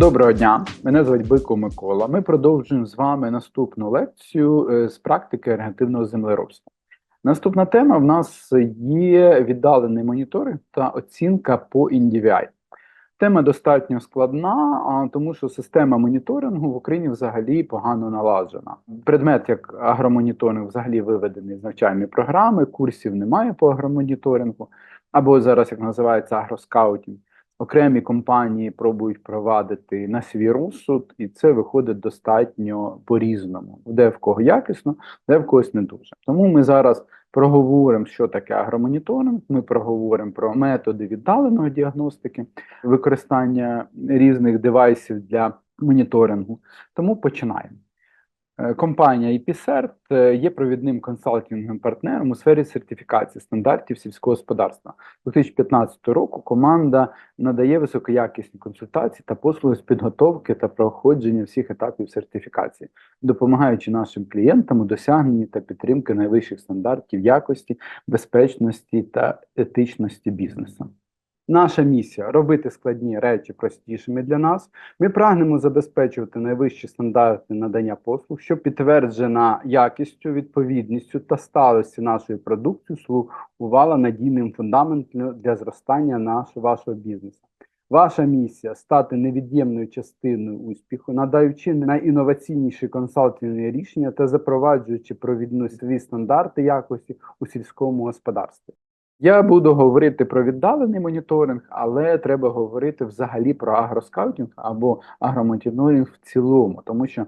Доброго дня, мене звуть Бико Микола. Ми продовжуємо з вами наступну лекцію е, з практики ергентивного землеробства. Наступна тема в нас є віддалений моніторинг та оцінка по NDVI. Тема достатньо складна, тому що система моніторингу в Україні взагалі погано наладжена. Предмет як агромоніторинг взагалі виведений з навчальної програми, курсів немає по агромоніторингу, або зараз як називається агроскаутінг. Окремі компанії пробують провадити на свій розсуд, і це виходить достатньо по-різному. Де в кого якісно, де в когось не дуже. Тому ми зараз проговоримо, що таке агромоніторинг. Ми проговоримо про методи віддаленої діагностики, використання різних девайсів для моніторингу. Тому починаємо. Е, Компанія EPCERT е, є провідним консалтинговим партнером у сфері сертифікації стандартів сільського господарства. З 2015 року команда надає високоякісні консультації та послуги з підготовки та проходження всіх етапів сертифікації, допомагаючи нашим клієнтам у досягненні та підтримки найвищих стандартів якості, безпечності та етичності бізнесу. Наша місія робити складні речі простішими для нас. Ми прагнемо забезпечувати найвищі стандарти надання послуг, що підтверджена якістю, відповідністю та сталості нашої продукції слугувала надійним фундаментом для зростання нашого вашого бізнесу. Ваша місія стати невід'ємною частиною успіху, надаючи найінноваційніші консалтингові рішення та запроваджуючи провідності стандарти якості у сільському господарстві. Я буду говорити про віддалений моніторинг, але треба говорити взагалі про агроскаутінг або агромоніторинг в цілому, тому що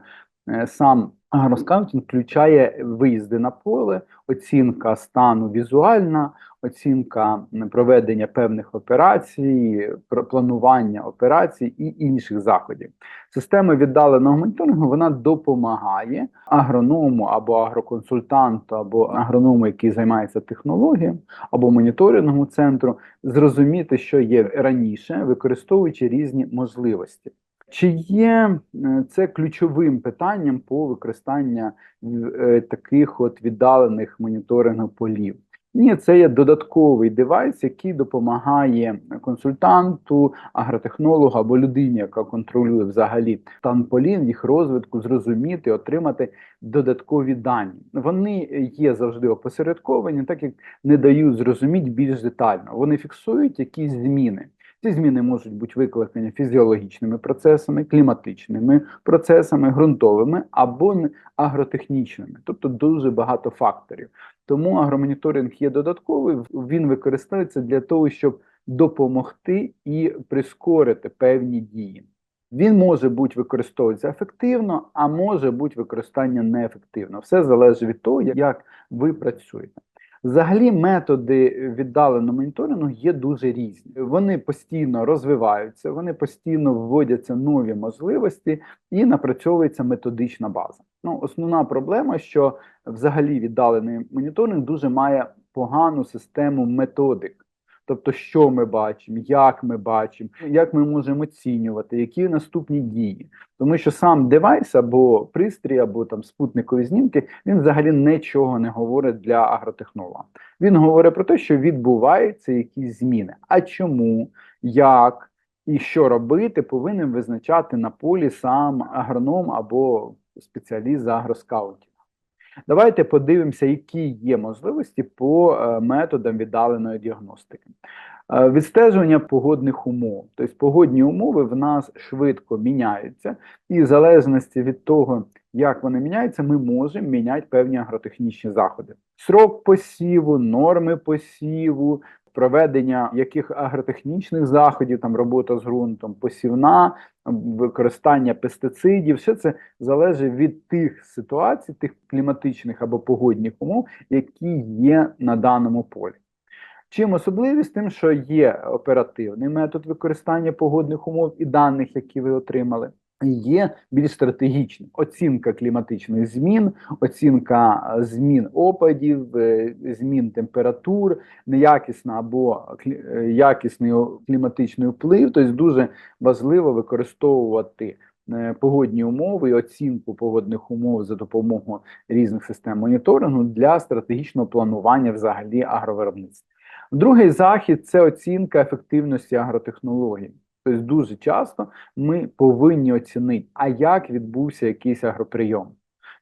е, сам агроскаутінг включає виїзди на поле, оцінка стану візуальна, оцінка проведення певних операцій, планування операцій і інших заходів. Система віддаленого моніторингу вона допомагає агроному або агроконсультанту, або агроному, який займається технологією, або моніторинговому центру, зрозуміти, що є раніше, використовуючи різні можливості. Чи є е, це ключовим питанням по використанню е, таких от віддалених моніторингів полів? Ні, це є додатковий девайс, який допомагає консультанту, агротехнологу або людині, яка контролює взагалі стан полів, їх розвитку, зрозуміти, отримати додаткові дані. Вони є завжди опосередковані, так як не дають зрозуміти більш детально. Вони фіксують якісь зміни. Ці зміни можуть бути викликані фізіологічними процесами, кліматичними процесами, ґрунтовими або агротехнічними, тобто дуже багато факторів. Тому агромоніторинг є додатковий, він використовується для того, щоб допомогти і прискорити певні дії. Він може бути використовуватися ефективно, а може бути використання неефективно. Все залежить від того, як ви працюєте. Взагалі, методи віддаленого моніторингу є дуже різні. Вони постійно розвиваються, вони постійно вводяться нові можливості і напрацьовується методична база. Ну, основна проблема, що взагалі віддалений моніторинг дуже має погану систему методик. Тобто, що ми бачимо, як ми бачимо, як ми можемо оцінювати, які наступні дії. Тому що сам девайс або пристрій, або там спутникові знімки, він взагалі нічого не говорить для агротехнолога. Він говорить про те, що відбуваються якісь зміни. А чому, як і що робити, повинен визначати на полі сам агроном або спеціаліст з агроскаутів. Давайте подивимося, які є можливості по е, методам віддаленої діагностики. Е, відстежування погодних умов. Тобто погодні умови в нас швидко міняються, і в залежності від того, як вони міняються, ми можемо міняти певні агротехнічні заходи. Срок посіву, норми посіву, проведення яких агротехнічних заходів, там робота з ґрунтом, посівна, використання пестицидів, все це залежить від тих ситуацій, тих кліматичних або погодних умов, які є на даному полі. Чим особливість тим, що є оперативний метод використання погодних умов і даних, які ви отримали є більш стратегічним. Оцінка кліматичних змін, оцінка е, змін опадів, е, змін температур, неякісна або е, якісний кліматичний вплив. Тобто дуже важливо використовувати. Погодні умови і оцінку погодних умов за допомогою різних систем моніторингу для стратегічного планування взагалі агровиробництва. Другий захід це оцінка ефективності агротехнологій. Тобто дуже часто ми повинні оцінити, а як відбувся якийсь агроприйом.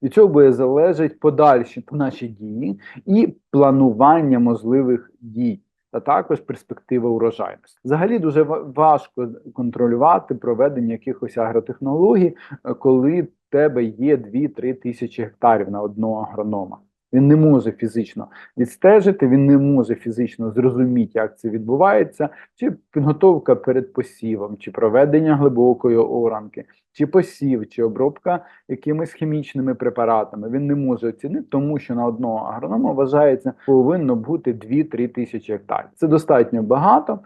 Від цього буде залежать подальші наші дії і планування можливих дій, та також перспектива урожайності. Взагалі дуже важко контролювати проведення якихось агротехнологій, е, коли в тебе є 2-3 тисячі гектарів на одного агронома. Він не може фізично відстежити, він не може фізично зрозуміти, як це відбувається, чи підготовка перед посівом, чи проведення глибокої оранки, чи посів, чи обробка якимись хімічними препаратами. Він не може оцінити, тому що на одного агронома вважається, повинно бути 2-3 тисячі гектарів. Це достатньо багато,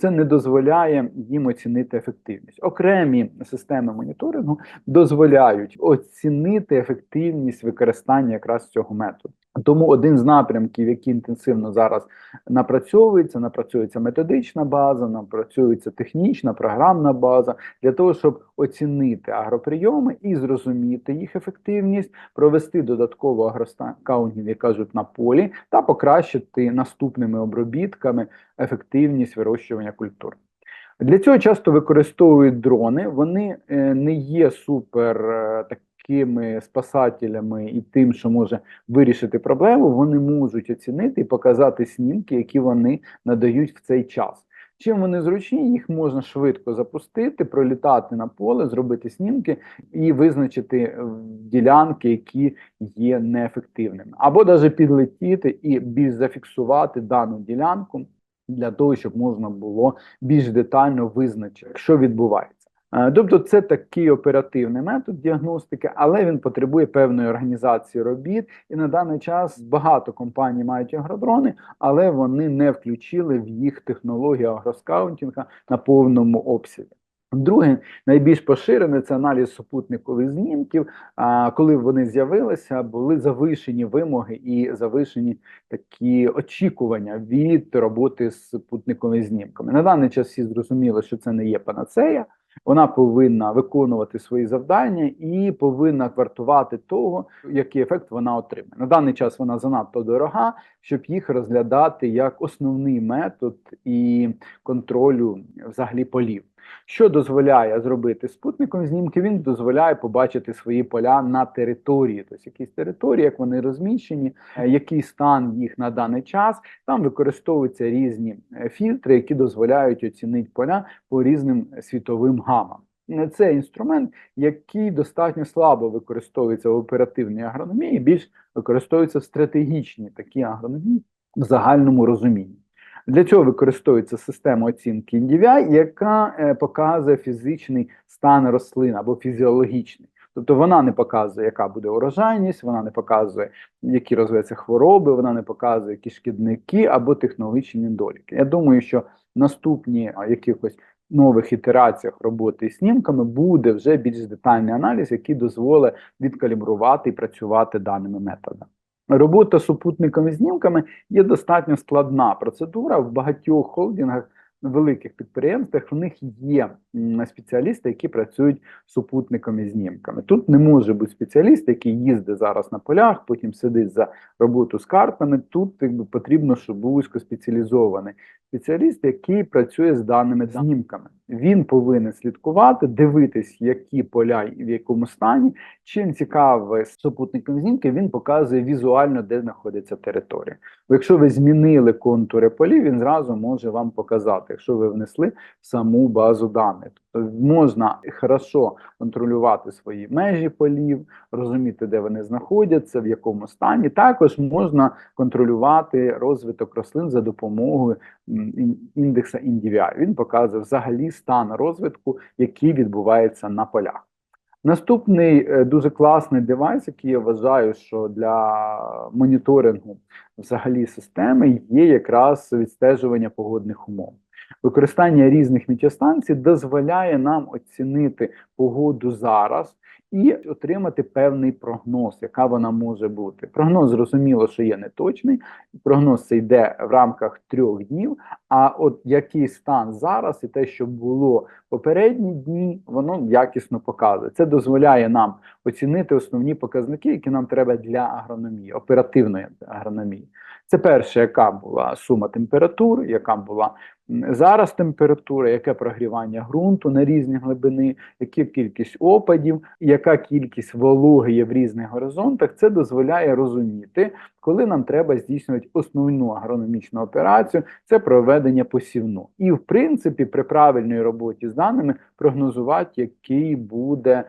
це не дозволяє їм оцінити ефективність. Окремі системи моніторингу дозволяють оцінити ефективність використання якраз цього методу. Тому один з напрямків, який інтенсивно зараз напрацьовується, напрацьовується методична база, напрацьовується технічна програмна база для того, щоб оцінити агроприйоми і зрозуміти їх ефективність, провести додатково агростакаунтів, як кажуть, на полі, та покращити наступними обробітками ефективність вирощування культур. Для цього часто використовують дрони. Вони е, не є супер е, так такими спасателями і тим, що може вирішити проблему, вони можуть оцінити і показати снімки, які вони надають в цей час. Чим вони зручні, їх можна швидко запустити, пролітати на поле, зробити снімки і визначити е, ділянки, які є неефективними, або навіть підлетіти і більш зафіксувати дану ділянку для того, щоб можна було більш детально визначити, що відбувається. Тобто це такий оперативний метод діагностики, але він потребує певної організації робіт. І на даний час багато компаній мають агродрони, але вони не включили в їх технологію агроскаунтінга на повному обсязі. Друге, найбільш поширене це аналіз супутникових знімків. А коли вони з'явилися, були завишені вимоги і завишені такі очікування від роботи з супутниковими знімками. На даний час всі зрозуміли, що це не є панацея. Вона повинна виконувати свої завдання і повинна квартувати того, який ефект вона отримає. На даний час вона занадто дорога, щоб їх розглядати як основний метод і контролю взагалі полів. Що дозволяє зробити спутником знімки? Він дозволяє побачити свої поля на території, тобто якісь території, як вони розміщені, е, який стан їх на даний час. Там використовуються різні е, фільтри, які дозволяють оцінити поля по різним світовим гамам. Е, це інструмент, який достатньо слабо використовується в оперативній агрономії, більш використовується в стратегічній такій агрономії в загальному розумінні. Для цього використовується система оцінки NDVI, яка е, показує фізичний стан рослин або фізіологічний. Тобто вона не показує, яка буде урожайність, вона не показує, які розвиваються хвороби, вона не показує які шкідники або технологічні недоліки. Я думаю, що наступні якихось нових ітераціях роботи з снімками буде вже більш детальний аналіз, який дозволить відкалібрувати і працювати даними методами. Робота з супутниковими знімками є достатньо складна процедура в багатьох холдингах. Великих підприємствах в них є спеціалісти, які працюють з супутниками знімками. Тут не може бути спеціаліст, який їздить зараз на полях, потім сидить за роботу з картами. Тут якби потрібно, щоб був вузькоспеціалізований спеціаліст, який працює з даними знімками. Він повинен слідкувати, дивитись, які поля і в якому стані. Чим цікавий супутником знімки, він показує візуально, де знаходиться територія. Бо якщо ви змінили контури полів, він зразу може вам показати, якщо ви внесли саму базу даних. Тобто можна хорошо контролювати свої межі полів, розуміти, де вони знаходяться, в якому стані. Також можна контролювати розвиток рослин за допомогою індекса NDVI. Він показує взагалі стан розвитку, який відбувається на полях. Наступний е, дуже класний девайс, який я вважаю, що для моніторингу взагалі системи є якраз відстежування погодних умов. Використання різних метеостанцій дозволяє нам оцінити погоду зараз і отримати певний прогноз, яка вона може бути. Прогноз зрозуміло, що є неточний. Прогноз це йде в рамках трьох днів. А от який стан зараз і те, що було попередні дні, воно якісно показує. Це дозволяє нам оцінити основні показники, які нам треба для агрономії, оперативної агрономії. Це перше, яка була сума температур, яка була зараз температура, яке прогрівання ґрунту на різні глибини, яка кількість опадів, яка кількість вологи є в різних горизонтах. Це дозволяє розуміти, коли нам треба здійснювати основну агрономічну операцію, це проведення посівну. І в принципі, при правильній роботі з даними прогнозувати, який буде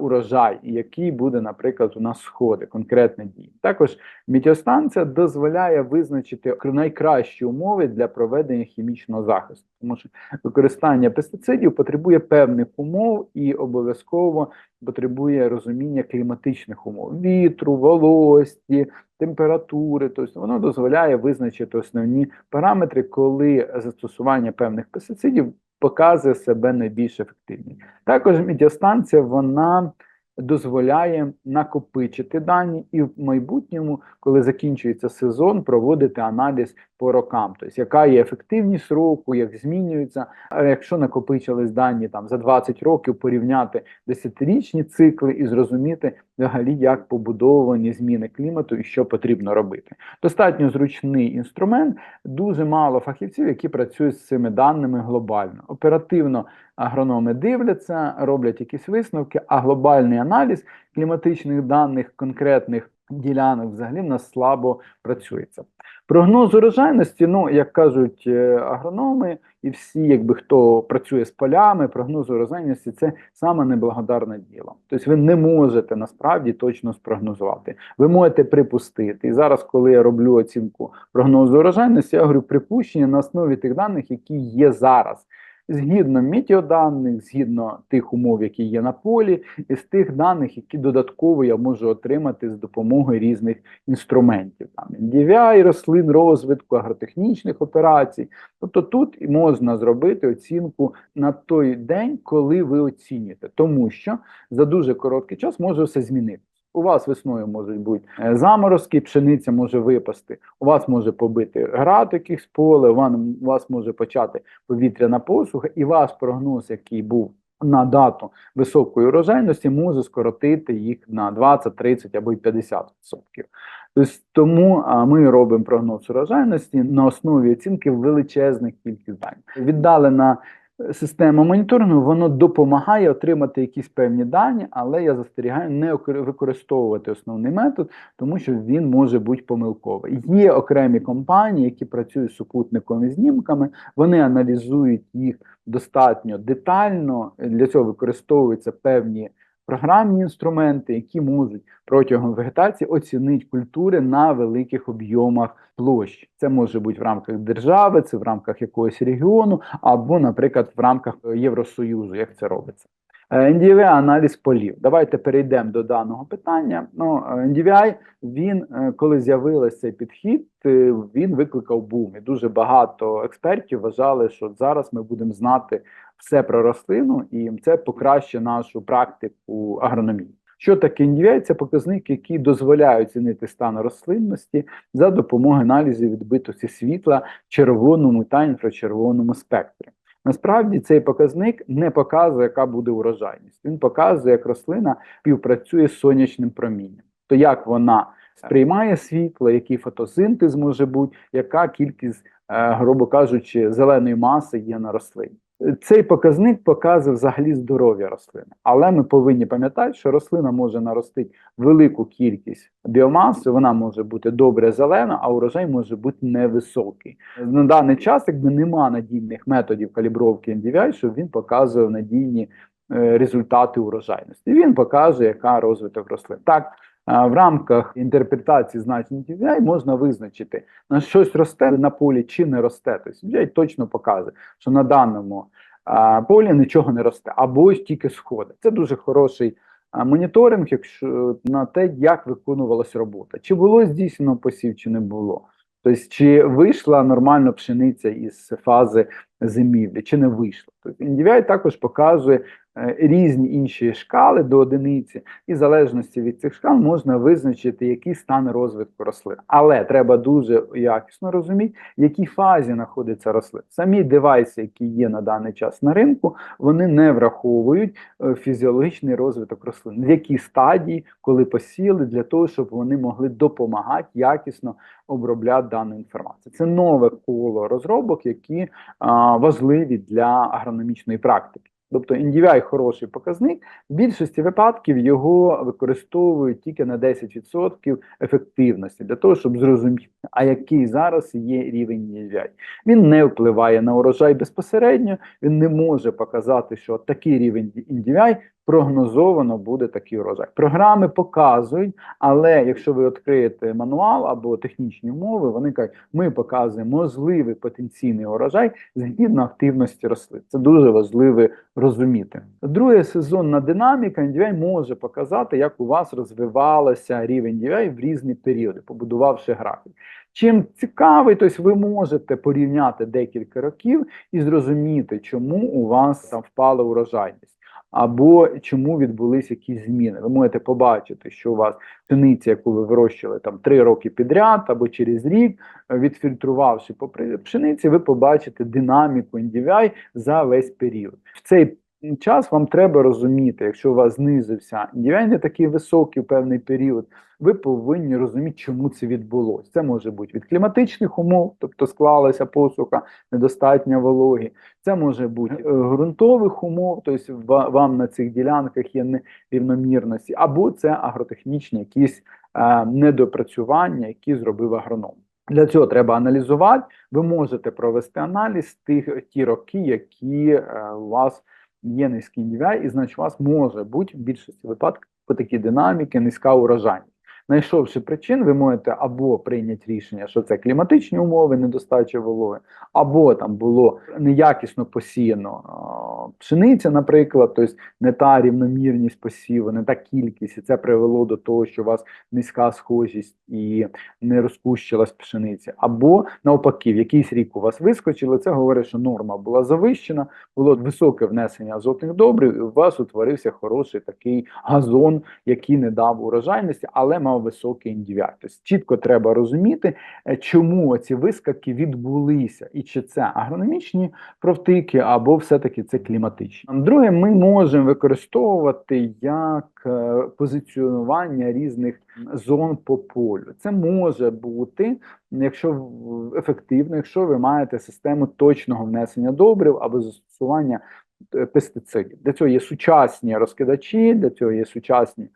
урожай, і який буде, наприклад, у нас сходи, конкретні дії. Також метеостанція дозволяє визначити найкращі умови для проведення хімічного захисту, тому що використання пестицидів потребує певних умов і обов'язково потребує розуміння кліматичних умов вітру, волості, температури. Тобто воно дозволяє визначити основні параметри, коли застосування певних пестицидів показує себе найбільш ефективні. Також медіастанція вона дозволяє накопичити дані і в майбутньому, коли закінчується сезон, проводити аналіз по рокам, тобто яка є ефективність року, як змінюється. А якщо накопичились дані там за 20 років, порівняти десятирічні цикли і зрозуміти взагалі, як побудовані зміни клімату і що потрібно робити. Достатньо зручний інструмент, дуже мало фахівців, які працюють з цими даними глобально. Оперативно агрономи дивляться, роблять якісь висновки, а глобальний аналіз кліматичних даних конкретних ділянок взагалі в нас слабо працюється. Прогноз урожайності, ну як кажуть е, агрономи, і всі, якби хто працює з полями, прогноз урожайності це саме неблагодарне діло. Тобто ви не можете насправді точно спрогнозувати. Ви можете припустити. І зараз, коли я роблю оцінку прогнозу урожайності, я говорю припущення на основі тих даних, які є зараз згідно метеоданих, згідно тих умов, які є на полі, і з тих даних, які додатково я можу отримати з допомогою різних інструментів, там NDVI, рослин, розвитку, агротехнічних операцій. Тобто тут можна зробити оцінку на той день, коли ви оцінюєте, тому що за дуже короткий час може все змінити. У вас весною можуть бути е, заморозки, пшениця може випасти, у вас може побити град якихось поле, у вас може почати повітряна посуха, і ваш прогноз, який був на дату високої урожайності, може скоротити їх на 20, 30 або й 50%. Тобто тому ми робимо прогноз урожайності на основі оцінки величезних кількість даних. Віддалена система моніторингу воно допомагає отримати якісь певні дані, але я застерігаю не використовувати основний метод, тому що він може бути помилковий. Є окремі компанії, які працюють з супутниковими знімками, вони аналізують їх достатньо детально. Для цього використовуються певні програмні інструменти, які можуть протягом вегетації оцінити культури на великих об'ємах площ. Це може бути в рамках держави, це в рамках якогось регіону, або, наприклад, в рамках Євросоюзу, як це робиться. NDVI – аналіз полів. Давайте перейдемо до даного питання. Ну, NDVI, він, е, коли з'явився цей підхід, е, він викликав бум. І дуже багато експертів вважали, що зараз ми будемо знати все про рослину, і це покращить нашу практику агрономії. Що таке NDVI? Це показник, який дозволяє оцінити стан рослинності за допомогою аналізу відбитості світла в червоному та інфрачервоному спектрі. Насправді цей показник не показує, яка буде урожайність. Він показує, як рослина співпрацює з сонячним промінням, то як вона сприймає світло, який фотосинтез може бути, яка кількість, е, грубо кажучи, зеленої маси є на рослині. Цей показник показує взагалі здоров'я рослини, але ми повинні пам'ятати, що рослина може наростити велику кількість біомаси, вона може бути добре зелена, а урожай може бути невисокий. На даний час, якби нема надійних методів калібровки NDVI, щоб він показує надійні е, результати урожайності. Він показує, яка розвиток рослин. Так, в рамках інтерпретації значень TVI можна визначити, на щось росте на полі чи не росте. Тобто TVI точно показує, що на даному полі нічого не росте, або тільки сходи. Це дуже хороший моніторинг, якщо на те, як виконувалася робота. Чи було здійснено посів, чи не було. Тобто, чи вийшла нормально пшениця із фази зимівлі, чи не вийшла. Тобто, NDVI також показує різні інші шкали до одиниці, і в залежності від цих шкал можна визначити, який стан розвитку рослин. Але треба дуже якісно розуміти, в якій фазі знаходиться рослин. Самі девайси, які є на даний час на ринку, вони не враховують е, фізіологічний розвиток рослин, в якій стадії, коли посіяли, для того, щоб вони могли допомагати якісно обробляти дану інформацію. Це нове коло розробок, які а, важливі для агрономічної практики. Тобто NDVI хороший показник, в більшості випадків його використовують тільки на 10% ефективності для того, щоб зрозуміти, а який зараз є рівень NDVI. Він не впливає на урожай безпосередньо, він не може показати, що такий рівень NDVI прогнозовано буде такий урожай. Програми показують, але якщо ви відкриєте мануал або технічні умови, вони кажуть, ми показуємо можливий потенційний урожай згідно активності рослин. Це дуже важливо розуміти. Друге, сезонна динаміка NDVI може показати, як у вас розвивалося рівень NDVI в різні періоди, побудувавши графік. Чим цікавий, тобто ви можете порівняти декілька років і зрозуміти, чому у вас там впала урожайність або чому відбулись якісь зміни. Ви можете побачити, що у вас пшениця, яку ви вирощували там три роки підряд, або через рік, е, відфільтрувавши по пшениці, ви побачите динаміку NDVI за весь період. В цей час вам треба розуміти, якщо у вас знизився не такий високий в певний період, ви повинні розуміти, чому це відбулося. Це може бути від кліматичних умов, тобто склалася посуха, недостатня вологі. Це може бути е, ґрунтових умов, тобто вам на цих ділянках є нерівномірності, або це агротехнічні якісь е, недопрацювання, які зробив агроном. Для цього треба аналізувати. Ви можете провести аналіз тих ті роки, які е, у вас є низький DVI, і значить у вас може бути в більшості випадків по такій динаміки низька урожайність. Знайшовши причин, ви можете або прийняти рішення, що це кліматичні умови, недостача вологи, або там було неякісно посіяно пшениця, наприклад, тобто не та рівномірність посіву, не та кількість, і це привело до того, що у вас низька схожість і не розпущилась пшениця, або навпаки, в якийсь рік у вас вискочило, це говорить, що норма була завищена, було високе внесення азотних добрив, і у вас утворився хороший такий газон, який не дав урожайності, але мав індивіар. Тобто чітко треба розуміти, е, чому ці вискаки відбулися, і чи це агрономічні провтики, або все-таки це кліматичні. Друге, ми можемо використовувати як е, позиціонування різних зон по полю. Це може бути, якщо ефективно, якщо ви маєте систему точного внесення добрив або застосування е, пестицидів. Для цього є сучасні розкидачі, для цього є сучасні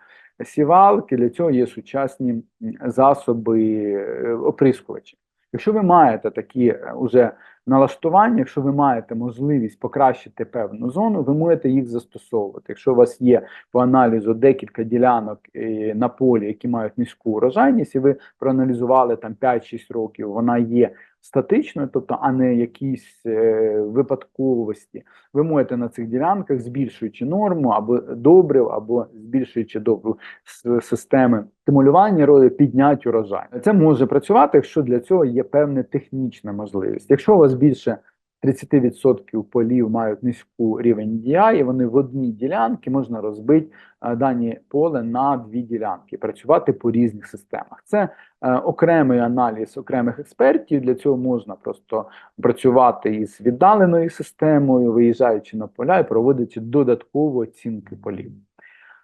сівалки, для цього є сучасні засоби е, оприскувачі. Якщо ви маєте такі е, налаштування, якщо ви маєте можливість покращити певну зону, ви можете їх застосовувати. Якщо у вас є по аналізу декілька ділянок е, на полі, які мають низьку урожайність, і ви проаналізували там 5-6 років, вона є статичною, тобто, а не якісь е, випадковості, ви можете на цих ділянках, збільшуючи норму або добрив, або збільшуючи добру системи стимулювання роди, підняти урожай. Це може працювати, якщо для цього є певна технічна можливість. Якщо у вас більше 30% полів мають низьку рівень DI, і вони в одній ділянці можна розбити е, дані поле на дві ділянки, працювати по різних системах. Це е, окремий аналіз окремих експертів. Для цього можна просто працювати із віддаленою системою, виїжджаючи на поля і проводити додаткову оцінки полів.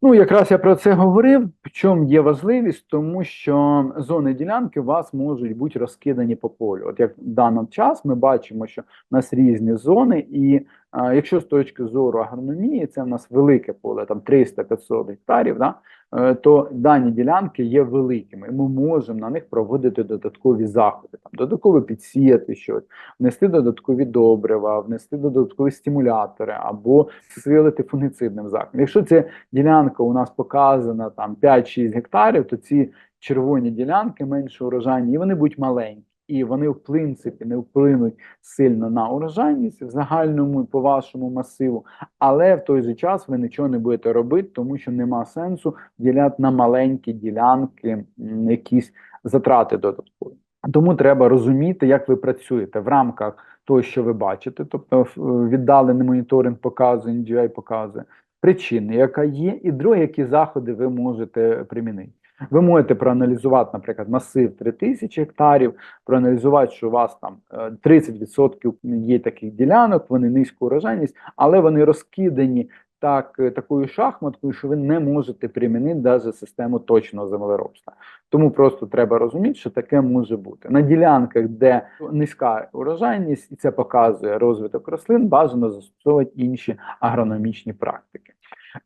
Ну, якраз я про це говорив. В чому є важливість, тому що зони ділянки у вас можуть бути розкидані по полю. От як в даний час ми бачимо, що в нас різні зони, і а, якщо з точки зору агрономії, це в нас велике поле, там 300-500 гектарів, да, Е, то дані ділянки є великими. Ми можемо на них проводити додаткові заходи, там додатково підсіяти щось, внести додаткові добрива, внести додаткові стимулятори або силити фунгіцидним заходом. Якщо ця ділянка у нас показана там 5-6 гектарів, то ці червоні ділянки менше урожайні, і вони будуть маленькі і вони, в принципі, не вплинуть сильно на урожайність в загальному по вашому масиву, але в той же час ви нічого не будете робити, тому що нема сенсу діляти на маленькі ділянки якісь затрати додаткові. Тому треба розуміти, як ви працюєте в рамках того, що ви бачите, тобто віддалений моніторинг показує, NGI показує. причини, яка є, і друге, які заходи ви можете примінити. Ви можете проаналізувати, наприклад, масив 3000 гектарів, проаналізувати, що у вас там е, 30% є таких ділянок, вони низьку урожайність, але вони розкидані так, е, такою шахматкою, що ви не можете примінити навіть систему точного землеробства. Тому просто треба розуміти, що таке може бути. На ділянках, де низька урожайність, і це показує розвиток рослин, бажано застосовувати інші агрономічні практики.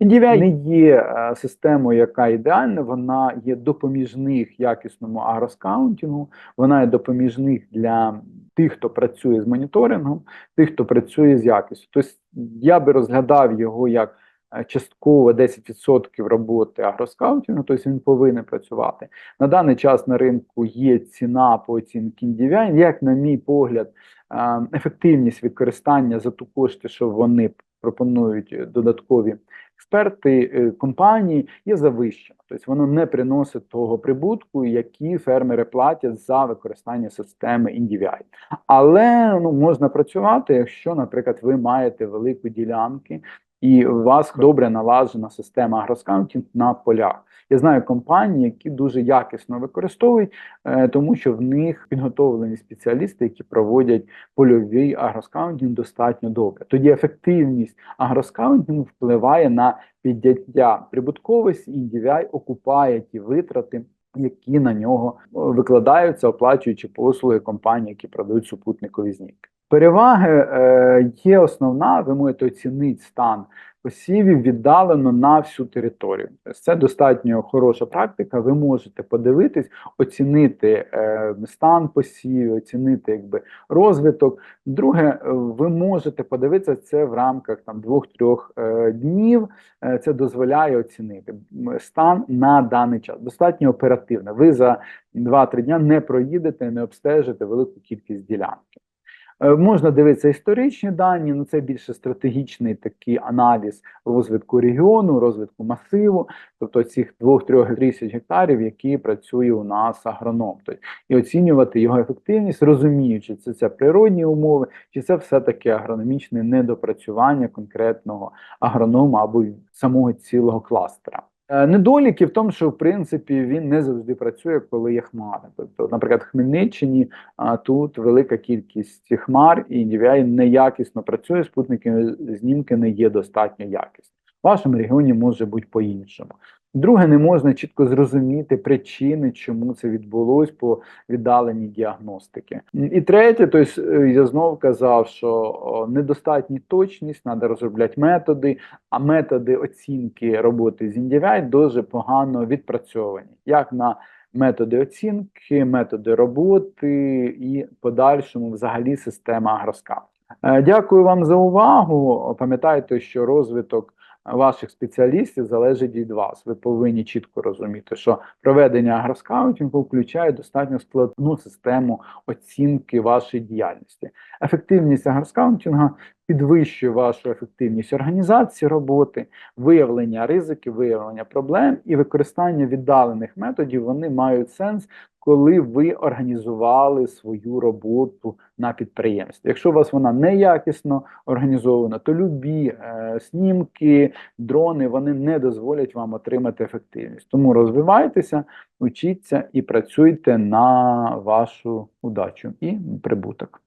NDVI не є е, системою, яка ідеальна, вона є допоміжних якісному агроскаунтингу, вона є допоміжних для тих, хто працює з моніторингом, тих, хто працює з якістю. Тобто я би розглядав його як е, частково 10% роботи агроскаутингу, тобто він повинен працювати. На даний час на ринку є ціна по оцінці NDVI, як, на мій погляд, е, ефективність використання за ту кошти, що вони пропонують додаткові експерти е, компанії є завищена, тобто воно не приносить того прибутку, який фермери платять за використання системи NDVI. Але ну можна працювати, якщо, наприклад, ви маєте великі ділянки. І у вас добре налажена система агроскаунтінг на полях. Я знаю компанії, які дуже якісно використовують, е, тому що в них підготовлені спеціалісти, які проводять польовий агроскаунтінг достатньо добре. Тоді ефективність агроскаунтінгу впливає на підняття прибутковості, і NDVI окупає ті витрати. Які на нього викладаються, оплачуючи послуги компаній, які продають супутникові знімки. Переваги е, є основна, ви можете оцінити стан посівів віддалено на всю територію. Тобто Це достатньо хороша практика. Ви можете подивитись, оцінити е, стан посівів, оцінити якби розвиток. Друге, е, ви можете подивитися це в рамках там двох-трьох е, днів. Е, це дозволяє оцінити стан на даний час. Достатньо оперативно. Ви за 2-3 дня не проїдете, не обстежите велику кількість ділянки. Е, можна дивитися історичні дані, ну це більше стратегічний такий аналіз розвитку регіону, розвитку масиву, тобто цих 2-3 тисяч гектарів, які працює у нас агроном. Тобто, і оцінювати його ефективність, розуміючи, чи це природні умови, чи це все-таки агрономічне недопрацювання конкретного агронома або самого цілого кластера. Е, недоліки в тому, що в принципі він не завжди працює, коли є хмари. Тобто, наприклад, в Хмельниччині тут велика кількість хмар, і DVI неякісно працює, спутники знімки не є достатньо якісні. В вашому регіоні може бути по-іншому. Друге, не можна чітко зрозуміти причини, чому це відбулось по віддаленій діагностики. І третє, тобто я знову казав, що недостатня точність, треба розробляти методи, а методи оцінки роботи з індивай дуже погано відпрацьовані. Як на Методи оцінки, методи роботи і подальшому взагалі система агроскап. Е, дякую вам за увагу. Пам'ятайте, що розвиток ваших спеціалістів залежить від вас. Ви повинні чітко розуміти, що проведення агроскаутінгу включає достатньо складну систему оцінки вашої діяльності. Ефективність агроскаутінгу підвищує вашу ефективність організації роботи, виявлення ризиків, виявлення проблем і використання віддалених методів. Вони мають сенс коли ви організували свою роботу на підприємстві. Якщо у вас вона неякісно організована, то любі е, снімки, дрони вони не дозволять вам отримати ефективність. Тому розвивайтеся, учіться і працюйте на вашу удачу і прибуток.